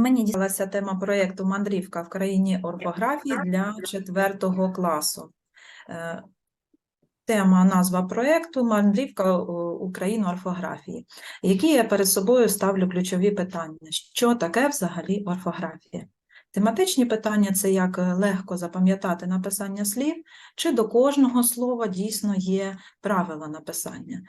Мені дісталася тема проєкту Мандрівка в країні орфографії для 4 класу. Е, Тема, назва проєкту Мандрівка у орфографії. Які я перед собою ставлю ключові питання? Що таке взагалі орфографія? Тематичні питання це як е, легко запам'ятати написання слів, чи до кожного слова дійсно є правила написання.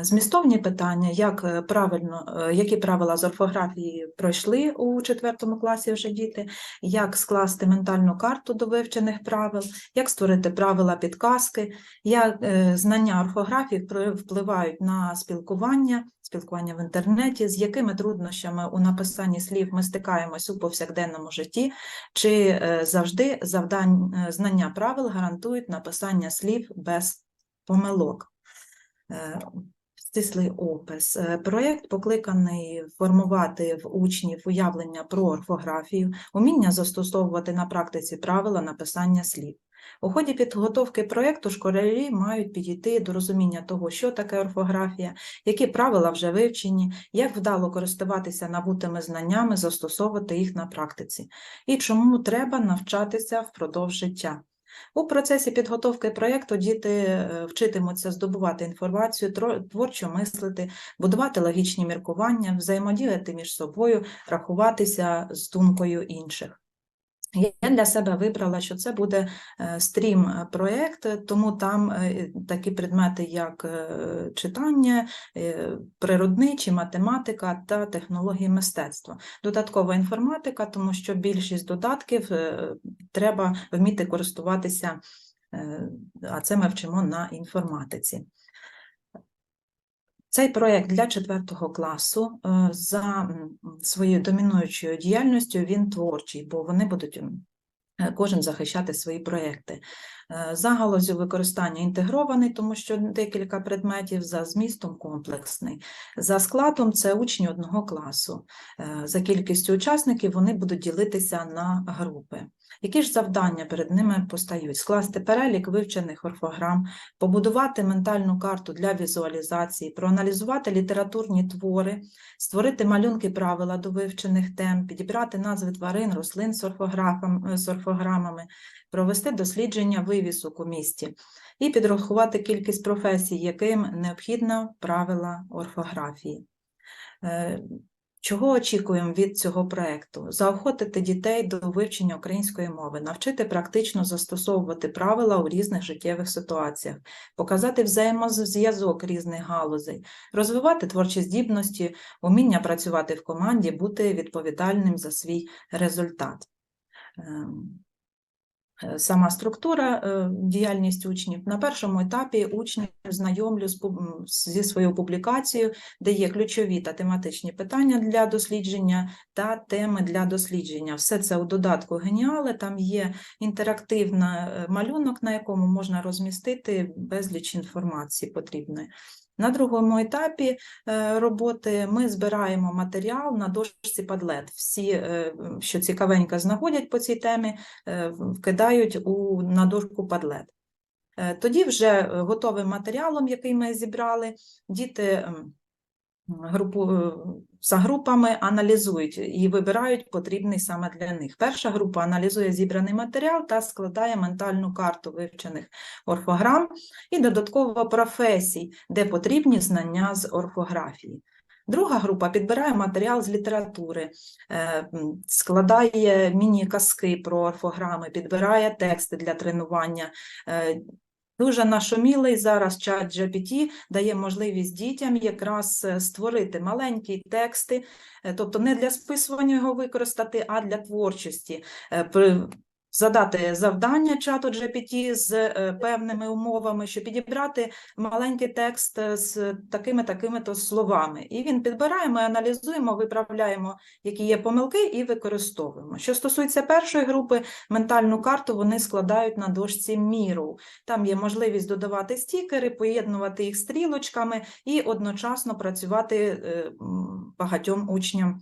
Змістовні питання, як е, правильно, е, які правила з орфографії пройшли у четвертому класі вже діти, як скласти ментальну карту до вивчених правил, як створити правила підказки, як знання орфографії впли- впливають на спілкування, спілкування в інтернеті, з якими труднощами у написанні слів ми стикаємось у повсякденному житті, чи е, завжди завдань, е, знання правил гарантують написання слів без помилок. Е, Стислий опис. Проєкт покликаний формувати в учнів уявлення про орфографію, уміння застосовувати на практиці правила написання слів. У ході підготовки проєкту школярі мають підійти до розуміння того, що таке орфографія, які правила вже вивчені, як вдало користуватися набутими знаннями, застосовувати їх на практиці, і чому треба навчатися впродовж життя. У процесі підготовки проєкту діти е, вчитимуться здобувати інформацію, творчо мислити, будувати логічні міркування, взаємодіяти між собою, рахуватися з думкою інших. Я для себе вибрала, що це буде е, стрім-проєкт, тому там е, такі предмети, як е, читання, е, природничі, математика та технології мистецтва. Додаткова інформатика, тому що більшість додатків е, треба вміти користуватися, е, а це ми вчимо на інформатиці. Цей проєкт для четвертого класу е, за своєю домінуючою діяльністю він творчий, бо вони будуть е, кожен захищати свої проєкти. Е, За галузю використання інтегрований, тому що декілька предметів, за змістом комплексний. За складом це учні одного класу. Е, За кількістю учасників вони будуть ділитися на групи. Які ж завдання перед ними постають? Скласти перелік вивчених орфограм, побудувати ментальну карту для візуалізації, проаналізувати літературні твори, створити малюнки правила до вивчених тем, підібрати назви тварин, рослин з, орфограмами, провести дослідження вивісок у місті і підрахувати кількість професій, яким необхідно правила орфографії. Е, Чого очікуємо від цього проекту? Заохотити дітей до вивчення української мови, навчити практично застосовувати правила у різних життєвих ситуаціях, показати взаємозв'язок різних галузей, розвивати творчі здібності, уміння працювати в команді, бути відповідальним за свій результат. Е, Сама структура е, діяльність учнів. На першому етапі учнів знайомлю зі своєю публікацією, де є ключові та тематичні питання для дослідження та теми для дослідження. Все це у додатку Геніале. Там є інтерактивний е, малюнок, на якому можна розмістити безліч інформації потрібної. На другому етапі е, роботи ми збираємо матеріал на дошці Padlet. Всі, е, що цікавенько знаходять по цій темі, е, вкидають у, на дошку. Е, Тоді вже готовим матеріалом, який ми зібрали, діти групу, е, за групами аналізують і вибирають потрібний саме для них. Перша група аналізує зібраний матеріал та складає ментальну карту вивчених орфограм і додатково професій, де потрібні знання з орфографії. Друга група підбирає матеріал з літератури, е, складає міні-казки про орфограми, підбирає тексти для тренування. Е, Дуже нашумілий зараз чат GPT дає можливість дітям якраз е, створити маленькі тексти, е, тобто не для списування його використати, а для творчості. Задати завдання чату GPT з е, певними умовами, щоб підібрати маленький текст е, з такими-такими-то словами. І він підбирає, ми аналізуємо, виправляємо, які є помилки, і використовуємо. Що стосується першої групи, ментальну карту вони складають на дошці міру. Там є можливість додавати стікери, поєднувати їх стрілочками і одночасно працювати е, багатьом учням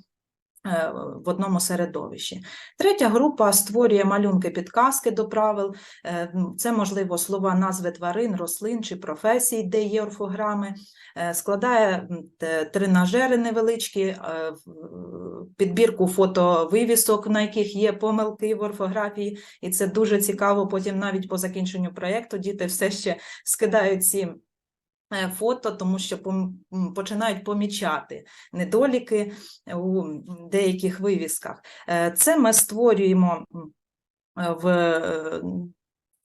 в одному середовищі. Третя група створює малюнки підказки до правил. Е, Це, можливо, слова, назви тварин, рослин чи професій, де є орфограми. Е, Складає тренажери невеличкі, е, підбірку фотовивісок, на яких є помилки в орфографії. І це дуже цікаво. Потім навіть по закінченню проєкту діти все ще скидають ці е, фото, тому що починають помічати недоліки у деяких вивісках. Е, Це ми створюємо е, в е,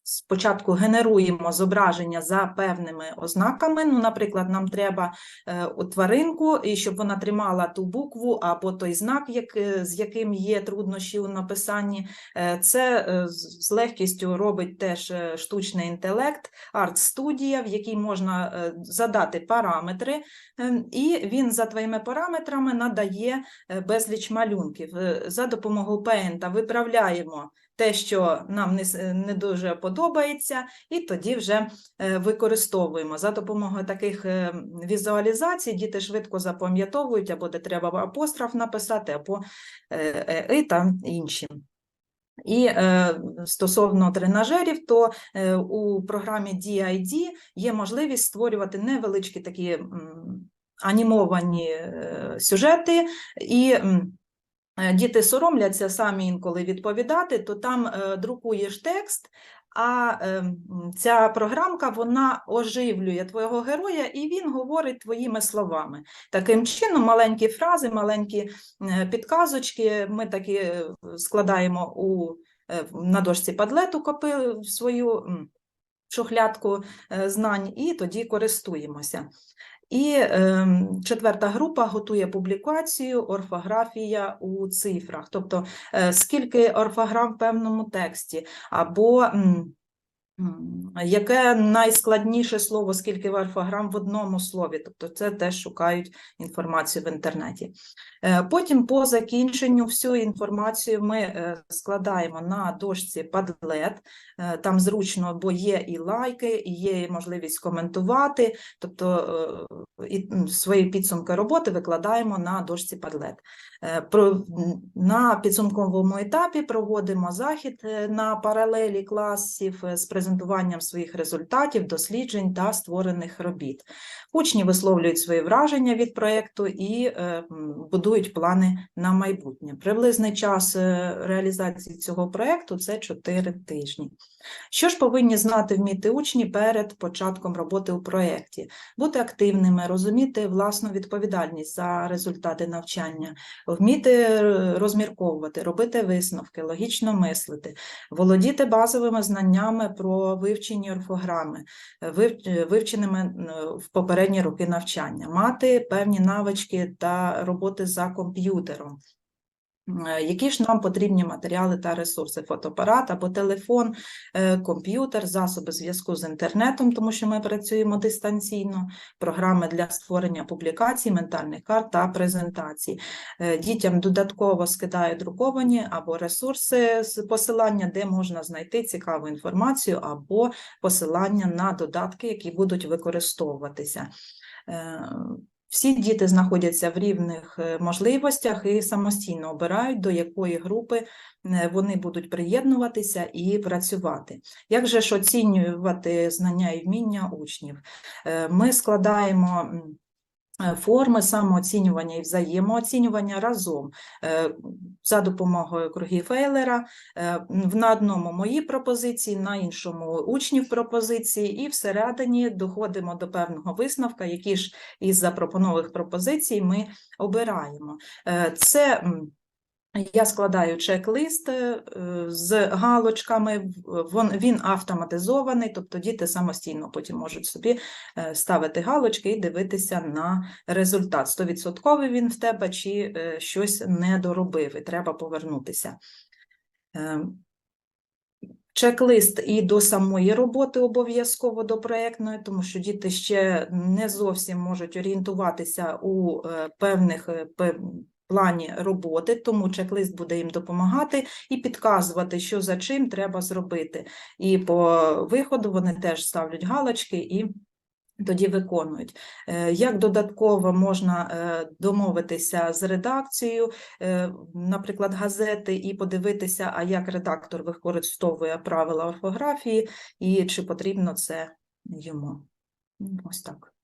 Спочатку генеруємо зображення за певними ознаками. Ну, наприклад, нам треба е, тваринку, і щоб вона тримала ту букву або той знак, як, е, з яким є труднощі у написанні. Е, Це з легкістю робить теж штучний інтелект, арт-студія, в якій можна задати параметри, і він за твоїми параметрами надає безліч малюнків. За допомогою Paint виправляємо те, що нам не, не дуже подобається, і тоді вже е, використовуємо. За допомогою таких е, візуалізацій діти швидко запам'ятовують, або де треба апостроф написати, або е, і та інші. І стосовно тренажерів, то у програмі DID є можливість створювати невеличкі такі анімовані сюжети, і діти соромляться самі інколи відповідати, то там е, друкуєш текст, а е, ця програмка вона оживлює твого героя, і він говорить твоїми словами. Таким чином, маленькі фрази, маленькі е, підказочки ми такі е, складаємо у, е, на дошці падлету, копи свою шухлядку е, знань, і тоді користуємося. І е, четверта група готує публікацію орфографія у цифрах, тобто е, скільки орфограм в певному тексті, або яке найскладніше слово, скільки орфограм в одному слові, тобто це теж шукають інформацію в інтернеті. Е, Потім по закінченню всю інформацію ми е, складаємо на дошці Padlet, Е, там зручно, бо є і лайки, і є можливість коментувати, тобто і свої підсумки роботи викладаємо на дошці Padlet. На підсумковому етапі проводимо захід на паралелі класів з презентуванням своїх результатів, досліджень та створених робіт. Учні висловлюють свої враження від проєкту і е, будують плани на майбутнє. Приблизний час е, реалізації цього проєкту – це 4 тижні. Що ж повинні знати вміти учні перед початком роботи у проєкті? Бути активними, розуміти власну відповідальність за результати навчання, вміти е, розмірковувати, робити висновки, логічно мислити, володіти базовими знаннями про вивчені орфограми, е, е, вивченими е, в попередні роки навчання, мати певні навички та роботи за комп'ютером. Е, Які ж нам потрібні матеріали та ресурси? Фотоапарат або телефон, е, комп'ютер, засоби зв'язку з інтернетом, тому що ми працюємо дистанційно, програми для створення публікацій, ментальних карт та презентацій. Е, Дітям додатково скидаю друковані або ресурси з посилання, де можна знайти цікаву інформацію, або посилання на додатки, які будуть використовуватися. Всі діти знаходяться в рівних е, можливостях і самостійно обирають, до якої групи е, вони будуть приєднуватися і працювати. Як же ж оцінювати знання і вміння учнів? Е, Ми складаємо форми самооцінювання і взаємооцінювання разом е, за допомогою кругів Ейлера. Е, На одному мої пропозиції, на іншому учнів пропозиції, і всередині доходимо до певного висновка, які ж із запропонованих пропозицій ми обираємо. Е, Це я складаю чек-лист е, з галочками, він автоматизований, тобто діти самостійно потім можуть собі е, ставити галочки і дивитися на результат. 100% він в тебе чи е, щось не доробив, і треба повернутися. Чек-лист і до самої роботи обов'язково до проєктної, тому що діти ще не зовсім можуть орієнтуватися у певних пев- плані роботи, тому чек-лист буде їм допомагати і підказувати, що за чим треба зробити. І по виходу вони теж ставлять галочки і тоді виконують. Е, Як додатково можна е, домовитися з редакцією, е, наприклад, газети, і подивитися, а як редактор використовує правила орфографії і чи потрібно це йому. Ось так.